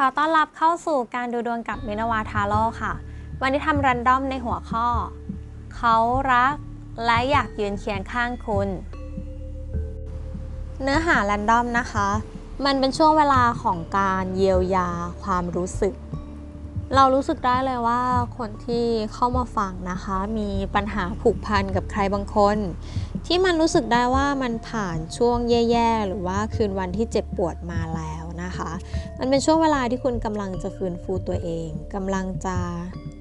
ขอต้อนรับเข้าสู่การดูดวงกับมินาวาทาโร่ค่ะ วันนี้ทำรันดอมในหัวข้อ เขารักและอยากยืนเคียงข้างคุณ เนื้อหารันดอมนะคะ มันเป็นช่วงเวลาของการเยียวยาความรู้สึก เรารู้สึกได้เลยว่าคนที่เข้ามาฟังนะคะ มีปัญหาผูกพันกับใครบางคน ที่มันรู้สึกได้ว่ามันผ่านช่วงแย่ๆ หรือว่าคืนวันที่เจ็บปวดมาแล้ว นะคะ มันเป็นช่วงเวลาที่คุณกำลังจะฟื้นฟูตัวเองกำลังจะ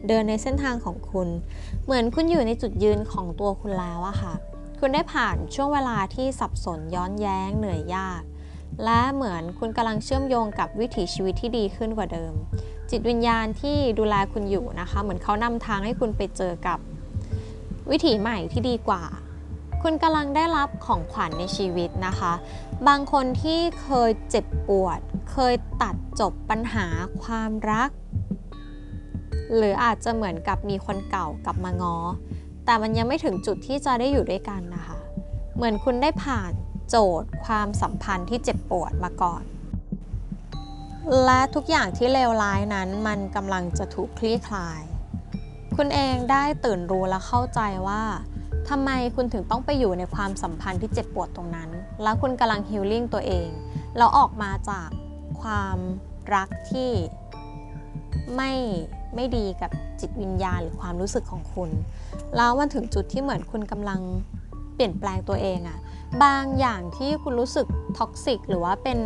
เดินในเส้นทางของคุณ เหมือนคุณอยู่ในจุดยืนของตัวคุณแล้วอะค่ะ คุณได้ผ่านช่วงเวลาที่สับสนย้อนแย้งเหนื่อยยาก และเหมือนคุณกำลังเชื่อมโยงกับวิถีชีวิตที่ดีขึ้นกว่าเดิม จิตวิญญาณที่ดูแลคุณอยู่นะคะ เหมือนเขานำทางให้คุณไปเจอกับวิถีใหม่ที่ดีกว่า คุณกำลังได้รับของขวัญในชีวิตนะคะ บางคนที่เคยเจ็บปวด เคยตัดจบปัญหาความรัก หรืออาจจะเหมือนกับมีคนเก่ากลับมางอ แต่มันยังไม่ถึงจุดที่จะได้อยู่ด้วยกันนะคะ เหมือนคุณได้ผ่านโจทย์ความสัมพันธ์ที่เจ็บปวดมาก่อน และทุกอย่างที่เลวร้ายนั้นมันกำลังจะถูกคลี่คลาย คุณเองได้ตื่นรู้และเข้าใจว่า ทำไมคุณถึงต้องไปอยู่ในความสัมพันธ์ที่เจ็บปวดตรงนั้น แล้วคุณกำลังฮิลลิ่งตัวเอง แล้วออกมาจากความรักที่ไม่ไม่ดีกับจิตวิญญาณหรือความรู้สึกของคุณ แล้วมันถึงจุดที่เหมือนคุณกำลังเปลี่ยนแปลงตัวเองอะบางอย่างที่คุณรู้สึกท็อกซิกหรือว่าเป็น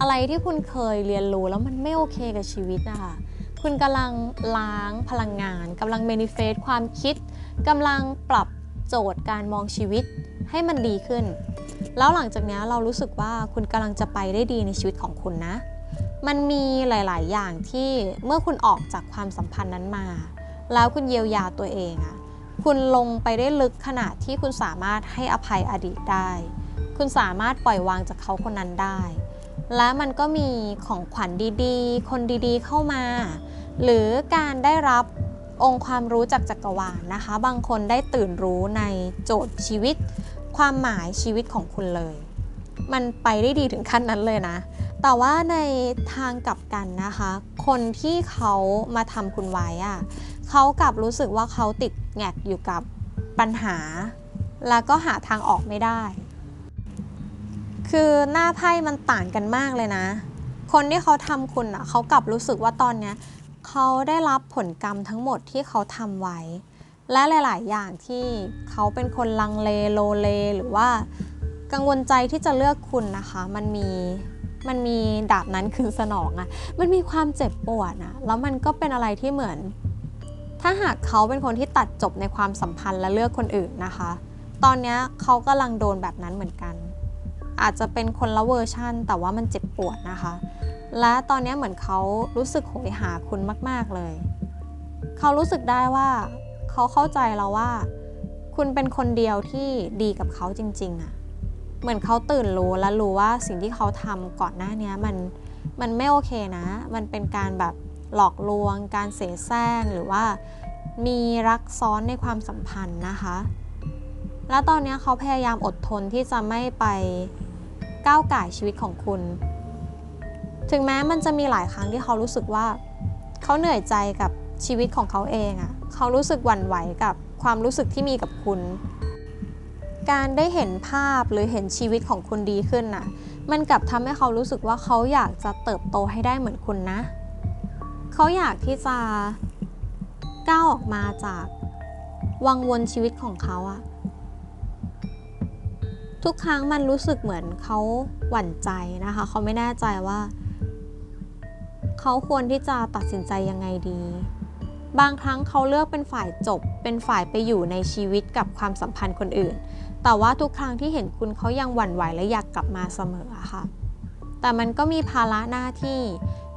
อะไรที่คุณเคยเรียนรู้แล้วมันไม่โอเคกับชีวิตนะคะคุณกำลังล้างพลังงานกำลังเมนิเฟสความคิดกำลังปรับ โจทย์การมองชีวิตให้มันดีขึ้น แล้วหลังจากนี้เรารู้สึกว่าคุณกำลังจะไปได้ดีในชีวิตของคุณนะ มันมีหลาย ๆ อย่างที่เมื่อคุณออกจากความสัมพันธ์นั้นมา แล้วคุณเยียวยาตัวเองอะคุณลงไปได้ลึกขนาดที่คุณสามารถให้อภัยอดีตได้ คุณสามารถปล่อยวางจากเขาคนนั้นได้ และมันก็มีของขวัญดี ๆ คนดี ๆ เข้ามา หรือการได้รับ องค์ความรู้จากจักรวาลนะคะ บางคนได้ตื่นรู้ในโจทย์ชีวิต ความหมายชีวิตของคุณเลย มันไปได้ดีถึงขั้นนั้นเลยนะ แต่ว่าในทางกลับกันนะคะ คนที่เขามาทำคุณไว้อะเขากลับรู้สึกว่าเขาติดแงกอยู่กับปัญหา แล้วก็หาทางออกไม่ได้ คือหน้าไพ่มันต่างกันมากเลยนะ คนที่เขาทำคุณอะเขากลับรู้สึกว่าตอนเนี้ย เขาได้รับผลกรรมทั้งหมดที่เขาทำไว้ และหลาย ๆ อย่างที่เขาเป็นคนลังเลโลเล หรือว่ากังวลใจที่จะเลือกคุณนะคะ มันมีมันมีดาบนั้นคือสนองอะมันมีความเจ็บปวดนะแล้วมันก็เป็นอะไรที่เหมือน ถ้าหากเขาเป็นคนที่ตัดจบในความสัมพันธ์และเลือกคนอื่นนะคะ ตอนนี้เขากำลังโดนแบบนั้นเหมือนกัน อาจจะเป็นคนละเวอร์ชั่น แต่ว่ามันเจ็บปวดนะคะ และตอนนี้เหมือนเขารู้สึกโหยหาคุณมาก ๆเลย เขารู้สึกได้ว่าเขาเข้าใจแล้วว่า คุณเป็นคนเดียวที่ดีกับเขาจริง ๆอะเหมือนเขาตื่นรู้และรู้ว่าสิ่งที่เขาทำก่อนหน้านี้มันมันไม่โอเคนะ มันเป็นการแบบหลอกลวง การเสแสร้งหรือว่ามีรักซ้อนในความสัมพันธ์นะคะ แล้วตอนนี้เขาพยายามอดทนที่จะไม่ไปก้าวไก่ชีวิตของคุณ ถึงแม้มันจะมีหลายครั้งที่เขารู้สึกว่า เขาเหนื่อยใจกับชีวิตของเขาเองอะ่ะ เขารู้สึกหวั่นไหวกับความรู้สึกที่มีกับคุณ การได้เห็นภาพหรือเห็นชีวิตของคุณดีขึ้นน่ะ มันกลับทำให้เขารู้สึกว่าเขาอยากจะเติบโตให้ได้เหมือนคุณนะ เขาอยากที่จะก้าวออกมาจากวังวนชีวิตของเขาอะทุกครั้งมันรู้สึกเหมือนเขาหวั่นใจนะคะ เขาไม่แน่ใจว่า เขาควรที่จะตัดสินใจยังไงดี บางครั้งเขาเลือกเป็นฝ่ายจบ เป็นฝ่ายไปอยู่ในชีวิตกับความสัมพันธ์คนอื่น แต่ว่าทุกครั้งที่เห็นคุณเขายังหวั่นไหวและอยากกลับมาเสมออะค่ะ แต่มันก็มีภาระหน้าที่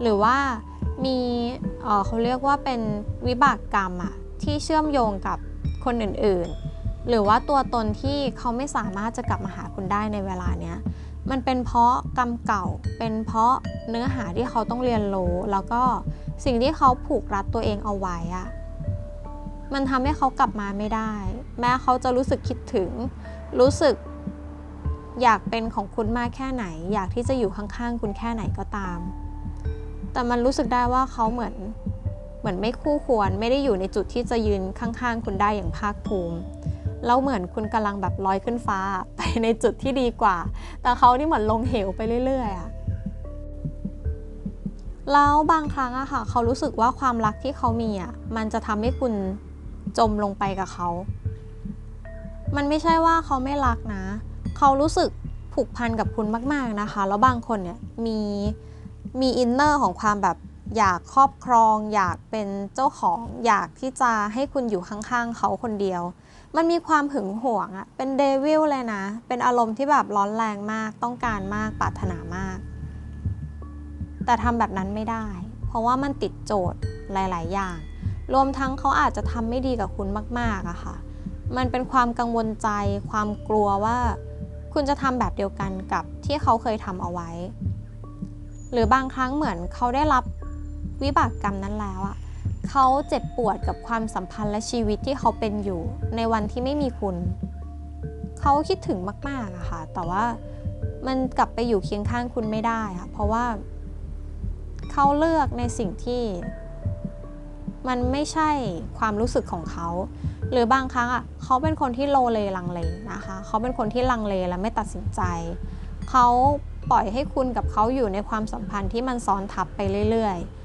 หรือว่ามีเเขาเรียกว่าเป็นวิบากกรรมอะที่เชื่อมโยงกับคนอื่นๆ หรือว่าตัวตนที่เขาไม่สามารถจะกลับมาหาคุณได้ในเวลาเนี้ย มันเป็นเพราะกรรมเก่า เป็นเพราะเนื้อหาที่เขาต้องเรียนรู้ แล้วก็สิ่งที่เขาผูกรัดตัวเองเอาไว้อะมันทำให้เขากลับมาไม่ได้ แม้เขาจะรู้สึกคิดถึง รู้สึกอยากเป็นของคุณมากแค่ไหน อยากที่จะอยู่ข้างๆ คุณแค่ไหนก็ตาม แต่มันรู้สึกได้ว่าเขาเหมือนเหมือนไม่คู่ควร ไม่ได้อยู่ในจุดที่จะยืนข้างๆ คุณได้อย่างภาคภูมิ แล้วเหมือนคุณกำลังแบบลอยขึ้นฟ้าไปในจุดที่ดีกว่า แต่เขานี่เหมือนลงเหวไปเรื่อยๆอะแล้วบางครั้งอะค่ะ เขารู้สึกว่าความรักที่เขามีอะมันจะทำให้คุณจมลงไปกับเขา มันไม่ใช่ว่าเขาไม่รักนะ เขารู้สึกผูกพันกับคุณมากๆนะคะ แล้วบางคนเนี่ยมีมีอินเนอร์ของความแบบอยากครอบครอง อยากเป็นเจ้าของ อยากที่จะให้คุณอยู่ข้างๆ เขาคนเดียว มันมีความหึงหวงอะเป็นเดวิลเลยนะ เป็นอารมณ์ที่แบบร้อนแรงมาก ต้องการมาก ปรารถนามาก แต่ทำแบบนั้นไม่ได้ เพราะว่ามันติดโจทย์หลาย ๆ อย่าง รวมทั้งเขาอาจจะทำไม่ดีกับคุณมาก ๆอะค่ะ มันเป็นความกังวลใจ ความกลัวว่า คุณจะทำแบบเดียวกันกับที่เขาเคยทำเอาไว้ หรือบางครั้งเหมือนเขาได้รับวิบากกรรมนั้นแล้วอะ เขาเจ็บปวดกับความสัมพันธ์และชีวิตที่เขาเป็นอยู่ในวันที่ไม่มีคุณ เขาคิดถึงมากๆอะค่ะ แต่ว่ามันกลับไปอยู่เคียงข้างคุณไม่ได้ค่ะ เพราะว่าเขาเลือกในสิ่งที่ มันไม่ใช่ความรู้สึกของเขา หรือบางครั้งอะเขาเป็นคนที่โลเลลังเลนะคะ เขาเป็นคนที่ลังเลและไม่ตัดสินใจ เขาปล่อยให้คุณกับเขาอยู่ในความสัมพันธ์ที่มันซ้อนทับไปเรื่อยๆ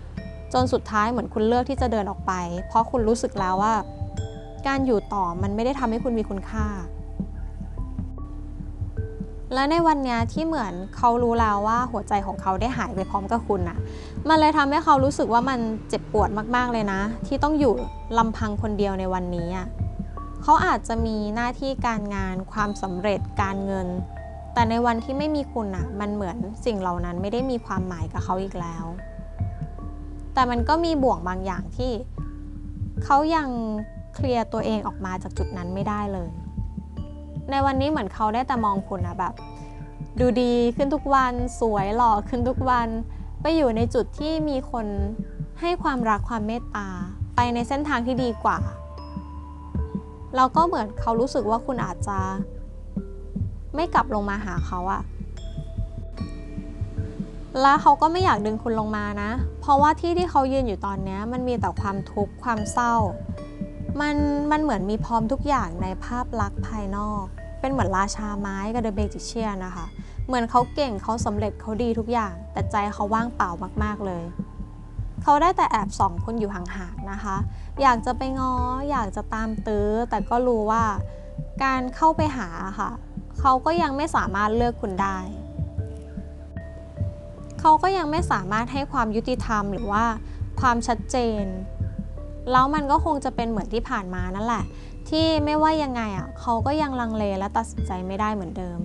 จนสุดท้ายเหมือนคุณเลือกที่จะเดินออกไป เพราะคุณรู้สึกแล้วว่า การอยู่ต่อมันไม่ได้ทำให้คุณมีคุณค่า และในวันนี้ที่เหมือนเขารู้แล้วว่าหัวใจของเขาได้หายไปพร้อมกับคุณน่ะ มันเลยทำให้เขารู้สึกว่ามันเจ็บปวดมากๆเลยนะ ที่ต้องอยู่ลำพังคนเดียวในวันนี้ เขาอาจจะมีหน้าที่การงาน ความสำเร็จการเงิน แต่ในวันที่ไม่มีคุณอะมันเหมือนสิ่งเหล่านั้นไม่ได้มีความหมายกับเขาอีกแล้ว แต่มันก็มีบ่วงบางอย่างที่เขายังเคลียร์ตัวเองออกมาจากจุดนั้นไม่ได้เลย ในวันนี้เหมือนเขาได้แต่มองคุณอะแบบ ดูดีขึ้นทุกวันสวยหล่อขึ้นทุกวัน ไปอยู่ในจุดที่มีคนให้ความรักความเมตตาไปในเส้นทางที่ดีกว่าแล้วก็เหมือนเขารู้สึกว่าคุณอาจจะ ไม่กลับลงมาหาเขาอะ แล้วเขาก็ไม่อยากดึงคุณลงมานะ เพราะว่าที่ที่เขายืนอยู่ตอนนี้มันมีแต่ความทุกข์ความเศร้า มันมันเหมือนมีพร้อมทุกอย่างในภาพลักษณ์ภายนอก เป็นเหมือนราชาไม้กับเดอะเบจิเชียนะคะ เหมือนเขาเก่งเขาสำเร็จเขาดีทุกอย่าง แต่ใจเขาว่างเปล่ามากๆเลย เขาได้แต่แอบส่องคุณอยู่ห่างๆนะคะ อยากจะไปง้ออยากจะตามตื้อ แต่ก็รู้ว่าการเข้าไปหาค่ะ เขาก็ยังไม่สามารถเลือกคุณได้ เขาก็ยังไม่สามารถให้ความยุติธรรมหรือว่าความชัดเจน แล้วมันก็คงจะเป็นเหมือนที่ผ่านมานั่นแหละ ที่ไม่ว่ายังไงอะเขาก็ยังลังเลและตัดสินใจไม่ได้เหมือนเดิม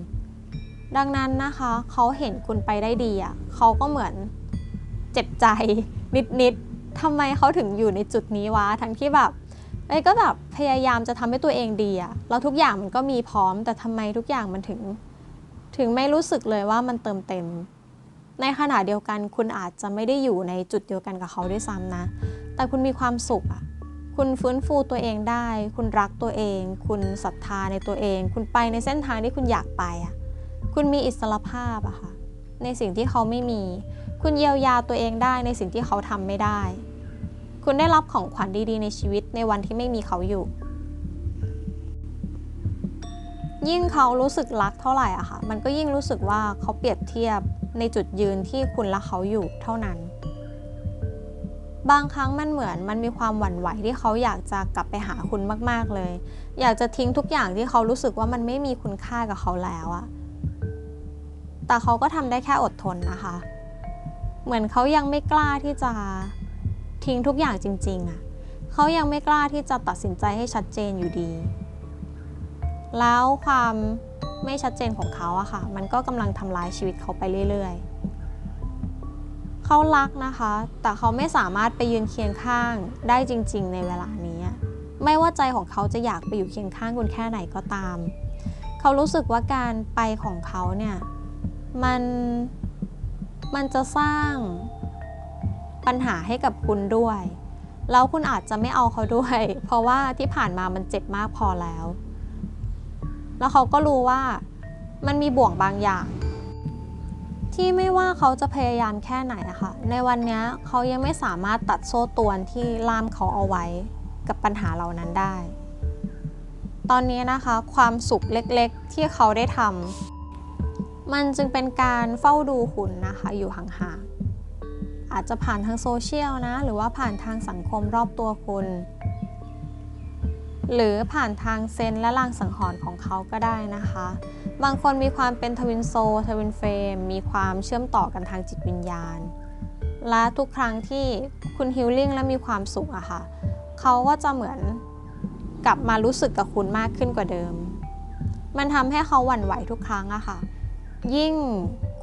ดังนั้นนะคะเขาเห็นคุณไปได้ดีอะเขาก็เหมือนเจ็บใจนิดๆทำไมเขาถึงอยู่ในจุดนี้วะทั้งที่แบบเอ้ก็แบบพยายามจะทำให้ตัวเองดีอะแล้วทุกอย่างมันก็มีพร้อม แต่ทำไมทุกอย่างมันถึง ถึงไม่รู้สึกเลยว่ามันเติมเต็ม ในขณะเดียวกันคุณอาจจะไม่ได้อยู่ในจุดเดียวกันกับเขาด้วยซ้ำนะ แต่คุณมีความสุขอะคุณฟื้นฟูตัวเองได้ คุณรักตัวเอง คุณศรัทธาในตัวเอง คุณไปในเส้นทางที่คุณอยากไปอะคุณมีอิสรภาพอะค่ะ ในสิ่งที่เขาไม่มี คุณเยียวยาตัวเองได้ในสิ่งที่เขาทำไม่ได้ คุณได้รับของขวัญดีๆ ในชีวิตในวันที่ไม่มีเขาอยู่ ยิ่งเขารู้สึกรักเท่าไหร่อะค่ะ มันก็ยิ่งรู้สึกว่าเขาเปรียบเทียบ ในจุดยืนที่คุณและเขาอยู่เท่านั้น บางครั้งมันเหมือนมันมีความหวั่นไหวที่เขาอยากจะกลับไปหาคุณมากๆเลย อยากจะทิ้งทุกอย่างที่เขารู้สึกว่ามันไม่มีคุณค่ากับเขาแล้วอะแต่เขาก็ทำได้แค่อดทนนะคะ เหมือนเขายังไม่กล้าที่จะทิ้งทุกอย่างจริงๆอะเขายังไม่กล้าที่จะตัดสินใจให้ชัดเจนอยู่ดี แล้วความ ไม่ชัดเจนของเขาอะค่ะ มันก็กำลังทำลายชีวิตเขาไปเรื่อยๆ เขารักนะคะ แต่เขาไม่สามารถไปยืนเคียงข้างได้จริง ๆ ในเวลานี้ ไม่ว่าใจของเขาจะอยากไปอยู่เคียงข้างคุณแค่ไหนก็ตาม เขารู้สึกว่าการไปของเขาเนี่ยมันมันจะสร้างปัญหาให้กับคุณด้วย แล้วคุณอาจจะไม่เอาเขาด้วย เพราะว่าที่ผ่านมามันเจ็บมากพอแล้ว แล้วเขาก็รู้ว่ามันมีบ่วงบางอย่าง ที่ไม่ว่าเขาจะพยายามแค่ไหนอะค่ะในวันนี้เขายังไม่สามารถตัดโซ่ตวนที่ล่ามเขาเอาไว้กับปัญหาเหล่านั้นได้ ตอนนี้นะคะความสุขเล็กๆ ที่เขาได้ทำมันจึงเป็นการเฝ้าดูคุณนะคะอยู่ห่างๆอาจจะผ่านทางโซเชียลนะ หรือว่าผ่านทางสังคมรอบตัวคุณ หรือผ่านทางเซนและลางสังหรณ์ของเขาก็ได้นะคะ บางคนมีความเป็นทวินโซทวินเฟรมมีความเชื่อมต่อกันทางจิตวิญญาณ และทุกครั้งที่คุณฮิลลิ่งและมีความสุขอะค่ะเขาก็จะเหมือนกลับมารู้สึกกับคุณมากขึ้นกว่าเดิม มันทำให้เขาหวั่นไหวทุกครั้งอะค่ะ ยิ่ง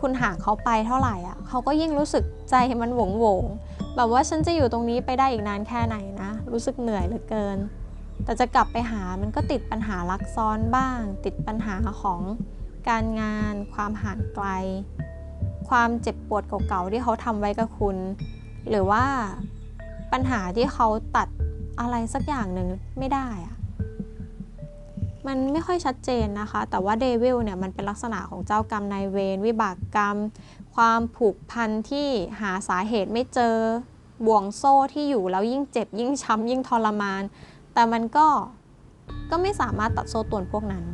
คุณห่างเขาไปเท่าไหร่อะเขาก็ยิ่งรู้สึกใจมันหวงหวงแบบว่าฉันจะอยู่ตรงนี้ไปได้อีกนานแค่ไหนนะ รู้สึกเหนื่อยเหลือเกิน แต่จะกลับไปหามันก็ติดปัญหารักซ้อนบ้าง ติดปัญหาของการงาน ความห่างไกล ความเจ็บปวดเก่าๆที่เขาทำไว้กับคุณ หรือว่าปัญหาที่เขาตัดอะไรสักอย่างหนึ่งไม่ได้อะมันไม่ค่อยชัดเจนนะคะ แต่ว่าเดวิลเนี่ยมันเป็นลักษณะของเจ้ากรรมนายเวรวิบากกรรม ความผูกพันที่หาสาเหตุไม่เจอบ่วงโซ่ที่อยู่แล้วยิ่งเจ็บยิ่งช้ำยิ่งทรมาน แต่มันก็ก็ไม่สามารถตัดโซ่ตวนพวกนั้น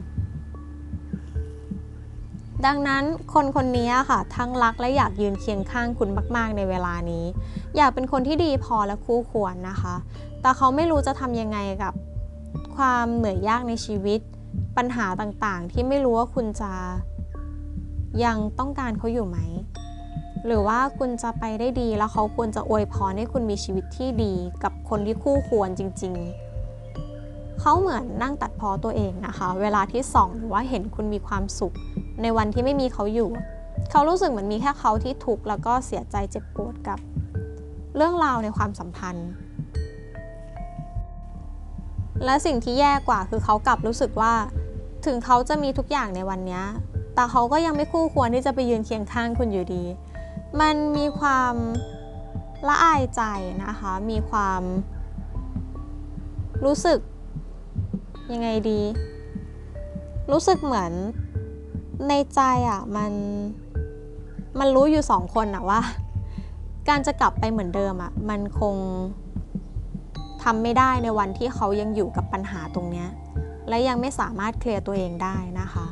ดังนั้นคนคนนี้ค่ะทั้งรักและอยากยืนเคียงข้างคุณมาก ๆ ในเวลานี้ อยากเป็นคนที่ดีพอและคู่ควรนะคะ แต่เขาไม่รู้จะทำยังไงกับความเหนื่อยยากในชีวิต ปัญหาต่างๆ ที่ไม่รู้ว่าคุณจะยังต้องการเขาอยู่ไหม หรือว่าคุณจะไปได้ดีแล้วเขาควรจะอวยพรให้คุณมีชีวิตที่ดีกับคนที่คู่ควรจริง ๆ เขาเหมือนนั่งตัดพ้อตัวเองนะคะ เวลาที่ส่องหรือว่าเห็นคุณมีความสุข ในวันที่ไม่มีเขาอยู่ เขารู้สึกเหมือนมีแค่เขาที่ทุกข์แล้วก็เสียใจเจ็บปวดกับ เรื่องราวในความสัมพันธ์ และสิ่งที่แย่กว่าคือเขากลับรู้สึกว่า ถึงเขาจะมีทุกอย่างในวันนี้ แต่เขาก็ยังไม่คู่ควรที่จะไปยืนเคียงข้างคุณอยู่ดี มันมีความละอายใจนะคะ มีความรู้สึก ยังไงดี รู้สึกเหมือนในใจอะมันมันรู้อยู่สองคนอะว่า การจะกลับไปเหมือนเดิมอะมันคงทำไม่ได้ในวันที่เขายังอยู่กับปัญหาตรงเนี้ยและยังไม่สามารถเคลียร์ตัวเองได้นะคะ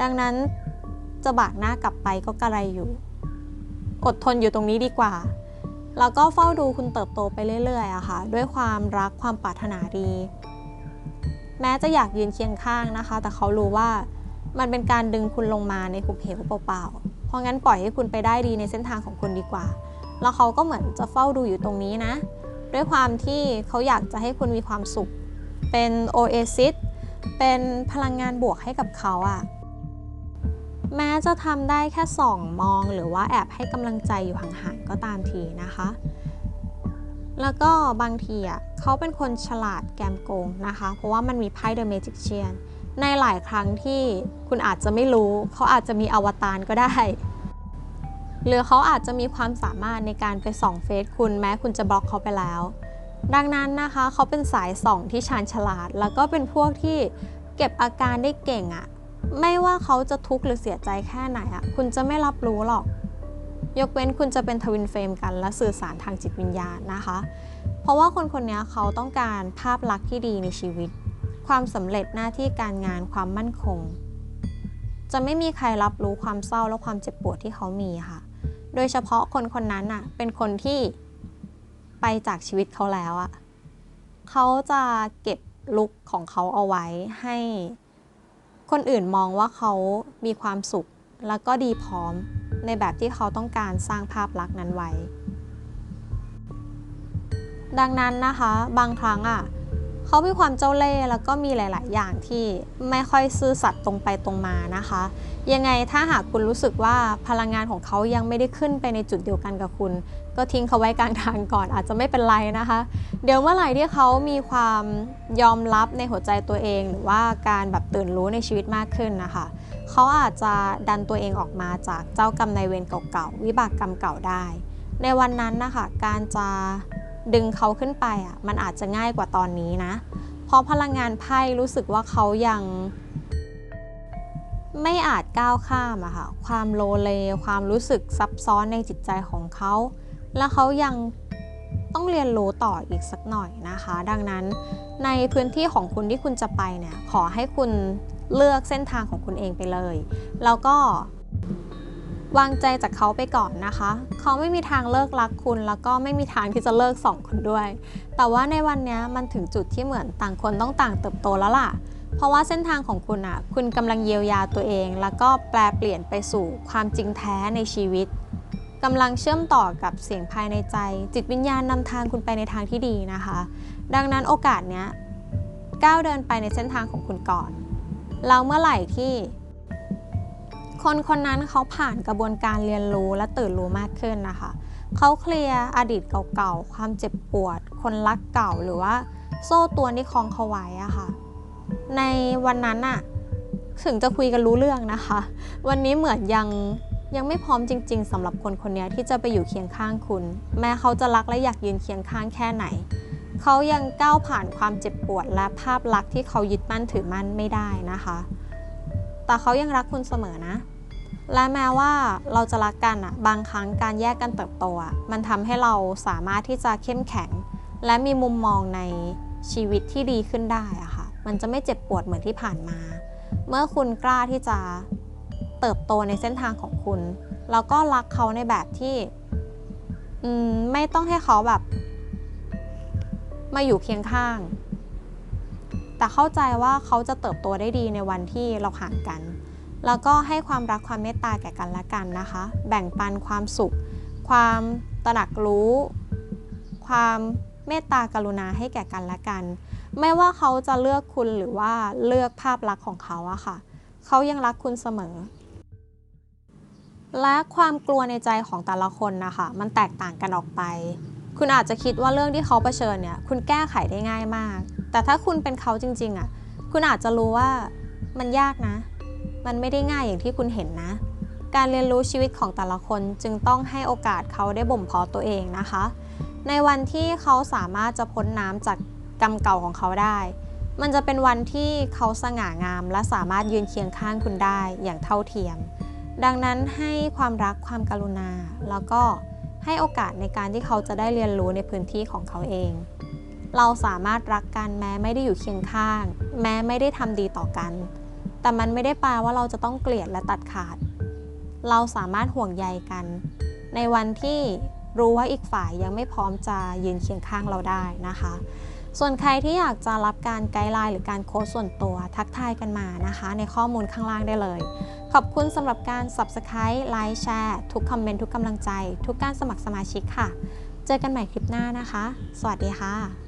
ดังนั้นจะบากหน้ากลับไปก็กระไรอยู่ อดทนอยู่ตรงนี้ดีกว่า แล้วก็เฝ้าดูคุณเติบโตไปเรื่อยๆอะค่ะด้วยความรักความปรารถนาดี แม้จะอยากยืนเคียงข้างนะคะ แต่เขารู้ว่ามันเป็นการดึงคุณลงมาในหุบเหวเปล่าๆ เพราะงั้นปล่อยให้คุณไปได้ดีในเส้นทางของคุณดีกว่า แล้วเขาก็เหมือนจะเฝ้าดูอยู่ตรงนี้นะ ด้วยความที่เขาอยากจะให้คุณมีความสุข เป็นโอเอซิส เป็นพลังงานบวกให้กับเขาอะแม้จะทำได้แค่ส่องมองหรือว่าแอบให้กำลังใจอยู่ห่างๆ ก็ตามทีนะคะ แล้วก็บางทีอะเขาเป็นคนฉลาดแกมโกงนะคะ เพราะว่ามันมีไพ่เดอะเมจิกเชียนในหลายครั้งที่คุณอาจจะไม่รู้ เขาอาจจะมีอวตารก็ได้ หรือเขาอาจจะมีความสามารถในการไปส่องเฟซคุณแม้คุณจะบล็อกเขาไปแล้ว ดังนั้นนะคะเขาเป็นสายส่องที่ชาญฉลาด แล้วก็เป็นพวกที่เก็บอาการได้เก่งอะไม่ว่าเขาจะทุกข์หรือเสียใจแค่ไหนอะคุณจะไม่รับรู้หรอก ยกเว้นคุณจะเป็นทวินเฟรมกันและสื่อสารทางจิตวิญญาณนะคะ เพราะว่าคนคนนี้เขาต้องการภาพลักษณ์ที่ดีในชีวิต ความสำเร็จหน้าที่การงานความมั่นคง จะไม่มีใครรับรู้ความเศร้าและความเจ็บปวดที่เขามีค่ะ โดยเฉพาะคนคนนั้นอะเป็นคนที่ไปจากชีวิตเขาแล้วอะเขาจะเก็บลุกของเขาเอาไว้ให้คนอื่นมองว่าเขามีความสุขแล้วก็ดีพร้อม ในแบบที่เขาต้องการสร้างภาพลักษณ์นั้นไว้ ดังนั้นนะคะ บางครั้งอะ เขามีความเจ้าเล่ห์แล้วก็มีหลาย ๆ อย่างที่ไม่ค่อยซื่อสัตย์ตรงไปตรงมานะคะ ยังไงถ้าหากคุณรู้สึกว่าพลังงานของเขายังไม่ได้ขึ้นไปในจุดเดียวกันกับคุณ ก็ทิ้งเขาไว้กลางทางก่อนอาจจะไม่เป็นไรนะคะ เดี๋ยวเมื่อไหร่ที่เขามีความยอมรับในหัวใจตัวเอง หรือว่าการแบบตื่นรู้ในชีวิตมากขึ้นนะคะ เขาอาจจะดันตัวเองออกมาจากเจ้ากรรมนายเวรเก่า ๆ วิบากกรรมเก่าได้ ในวันนั้นนะคะการจะ ดึงเขาขึ้นไปอะมันอาจจะง่ายกว่าตอนนี้นะ เพราะพลังงานไพ่รู้สึกว่าเขายัง ไม่อาจก้าวข้ามอะค่ะความโลเล ความรู้สึกซับซ้อนในจิตใจของเขา และเขายังต้องเรียนรู้ต่ออีกสักหน่อยนะคะ ดังนั้นในพื้นที่ของคุณที่คุณจะไปเนี่ยขอให้คุณเลือกเส้นทางของคุณเองไปเลย แล้วก็ วางใจจากเขาไปก่อนนะคะ เขาไม่มีทางเลิกรักคุณ แล้วก็ไม่มีทางที่จะเลิกส่องคุณด้วย แต่ว่าในวันนี้มันถึงจุดที่เหมือนต่างคนต้องต่างเติบโตแล้วล่ะ เพราะว่าเส้นทางของคุณอะคุณกำลังเยียวยาตัวเอง แล้วก็แปลเปลี่ยนไปสู่ความจริงแท้ในชีวิตกำลังเชื่อมต่อกับเสียงภายในใจ จิตวิญญาณนำทางคุณไปในทางที่ดีนะคะ ดังนั้นโอกาสเนี้ยก้าวเดินไปในเส้นทางของคุณก่อนแล้วเมื่อไหร่ที่ คนคนนั้นเขาผ่านกระบวนการเรียนรู้และตื่นรู้มากขึ้นนะคะ เขาเคลียร์อดีตเก่าๆ ความเจ็บปวด คนรักเก่าหรือว่าโซ่ตรวที่คล้องเขาไว้อะค่ะ ในวันนั้นอะถึงจะคุยกันรู้เรื่องนะคะ วันนี้เหมือนยังยังไม่พร้อมจริง ๆสำหรับคนคนนี้ที่จะไปอยู่เคียงข้างคุณ แม้เขาจะรักและอยากยืนเคียงข้างแค่ไหน เขายังก้าวผ่านความเจ็บปวดและภาพลักษณ์ที่เขายึดมั่นถือมั่นไม่ได้นะคะ แต่เขายังรักคุณเสมอนะ และแม้ว่าเราจะรักกันอะบางครั้งการแยกกันเติบโตอะมันทำให้เราสามารถที่จะเข้มแข็ง และมีมุมมองในชีวิตที่ดีขึ้นได้อะค่ะ มันจะไม่เจ็บปวดเหมือนที่ผ่านมา เมื่อคุณกล้าที่จะเติบโตในเส้นทางของคุณ แล้วก็รักเขาในแบบที่อมไม่ต้องให้เขาแบบ มาอยู่เคียงข้าง แต่เข้าใจว่าเขาจะเติบโตได้ดีในวันที่เราห่างกัน แล้วก็ให้ความรักความเมตตาแก่กันและกันนะคะ แบ่งปันความสุข ความตระหนักรู้ ความเมตตากรุณาให้แก่กันและกัน ไม่ว่าเขาจะเลือกคุณหรือว่าเลือกภาพลักษณ์ของเขาอะค่ะ เขายังรักคุณเสมอ และความกลัวในใจของแต่ละคนนะคะมันแตกต่างกันออกไป คุณอาจจะคิดว่าเรื่องที่เขาเผชิญเนี่ยคุณแก้ไขได้ง่ายมาก แต่ถ้าคุณเป็นเขาจริงๆอะคุณอาจจะรู้ว่ามันยากนะ มันไม่ได้ง่ายอย่างที่คุณเห็นนะ การเรียนรู้ชีวิตของแต่ละคนจึงต้องให้โอกาสเขาได้บ่มเพาะตัวเองนะคะ ในวันที่เขาสามารถจะพ้นน้ำจากกรรมเก่าของเขาได้ มันจะเป็นวันที่เขาสง่างาม และสามารถยืนเคียงข้างคุณได้อย่างเท่าเทียม ดังนั้นให้ความรักความกรุณา แล้วก็ให้โอกาสในการที่เขาจะได้เรียนรู้ในพื้นที่ของเขาเอง เราสามารถรักกันแม้ไม่ได้อยู่เคียงข้าง แม้ไม่ได้ทำดีต่อกัน แต่มันไม่ได้แปลว่าเราจะต้องเกลียดและตัดขาด เราสามารถห่วงใยกัน ในวันที่รู้ว่าอีกฝ่ายยังไม่พร้อมจะยืนเคียงข้างเราได้นะคะ ส่วนใครที่อยากจะรับการไกด์ไลน์หรือการโค้ชส่วนตัวทักทายกันมานะคะ ในข้อมูลข้างล่างได้เลย ขอบคุณสำหรับการ Subscribe ไลค์แชร์ทุกคอมเมนต์ทุกกำลังใจ ทุกการสมัครสมาชิกค่ะ เจอกันใหม่คลิปหน้านะคะ สวัสดีค่ะ